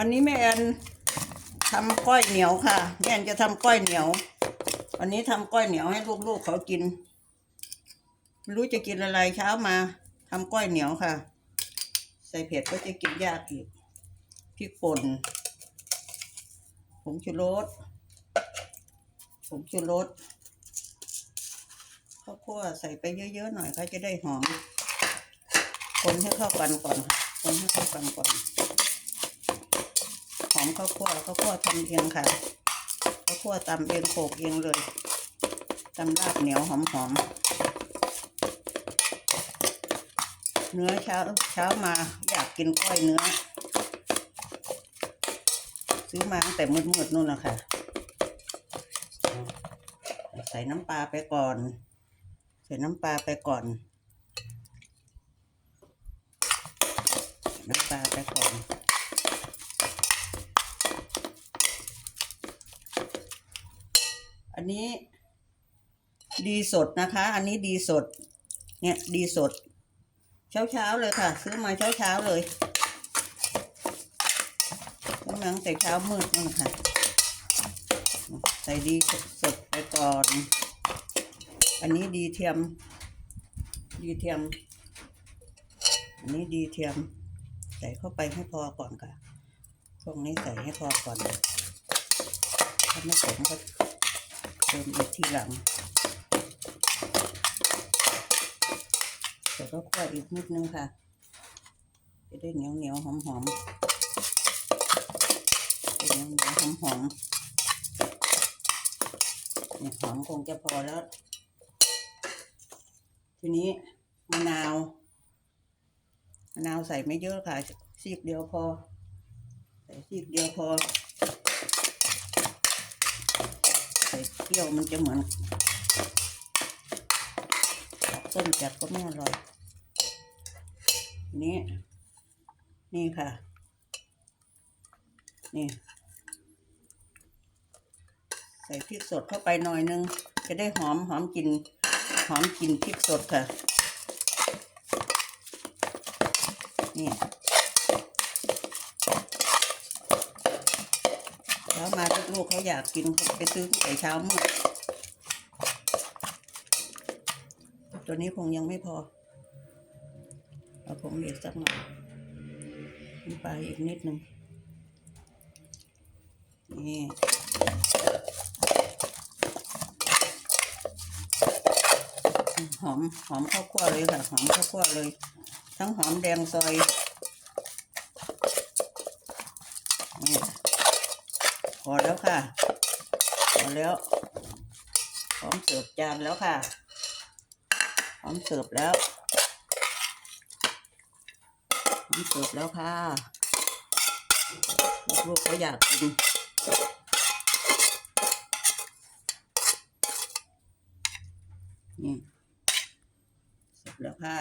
วันนี้แม่แอนทำก้อยเหนียวค่ะแม่แอนจะทำก้อยเหนียว วันนี้ทำก้อยเหนียวให้ลูกๆเขากินไม่รู้จะกินอะไรเช้ามาทำก้อยเหนียวค่ะ ใส่เผ็ดก็จะกินยากอีกพริกป่นผงชูรสผงชูรสข้าวคั่วใส่ไปเยอะๆหน่อยเขาจะได้หอมคนให้เข้ากันก่อนค่ะคนให้เข้ากันก่อน หอมข้าวคั่วข้าวคั่วทำเองค่ะข้าวคั่วตำเองโขลกเองเลยตำลาบเหนียวหอมหอมๆเนื้อเช้าเช้ามาอยากกินก้อยเนื้อ ซื้อมาตั้งแต่มืดๆนู่นนะคะใส่น้ำปลาไปก่อน ใส่น้ำปลาไปก่อนน้ำปลาไปก่อน อันนี้ดีสดนะคะ อันนี้ดีสด เนี่ยดีสด เช้าเช้าเลยค่ะ ซื้อมาเช้าเช้าเลยซื้อมาตั้งแต่เช้ามืดนั่นค่ะ ใส่ดีสดไปก่อน อันนี้ดีเทียม ดีเทียม อันนี้ดีเทียม ใส่เข้าไปให้พอก่อนค่ะ พวกนี้ใส่ให้พอก่อนถ้าไม่ผมก็ เติมอีกทีหลังเดี๋ยวก็คั่วอีกนิดนึงค่ะ จะได้เหนียวเหนียวๆหอมหอมๆเหนียวเหนียวหอมหอมๆเนี่ยหอมคงจะพอแล้ว ทีนี้มะนาวมะนาวใส่ไม่เยอะค่ะซีกเดียวพอ ใส่ซีกเดียวพอ ใส่ เปรี้ยวมันจะเหมือนต้มจัดก็ไม่อร่อย นี่ นี่ค่ะ นี่ ใส่พริกสดเข้าไปหน่อยนึง จะได้หอมหอมกลิ่นหอมกลิ่นพริกสดค่ะ นี่ เช้ามาลูกเขาอยากกินไปซื้อตั้งแต่เช้ามืดตัวนี้คงยังไม่พอ เอาผงอีกสักหน่อยน้ำปลาอีกนิดหนึ่งนี่หอมหอมข้าวคั่วเลยค่ะ หอมข้าวคั่วเลย ทั้งหอมแดงซอยนี่ อแล้วค่ะพอแล้วพร้อมเสิร์ฟจานแล้วค่ะพร้อมเสิร์ฟแล้วพร้อมเสิร์ฟแล้วค่ะลูกๆเขาอยากกินนี่เสร็จแล้วค่ะ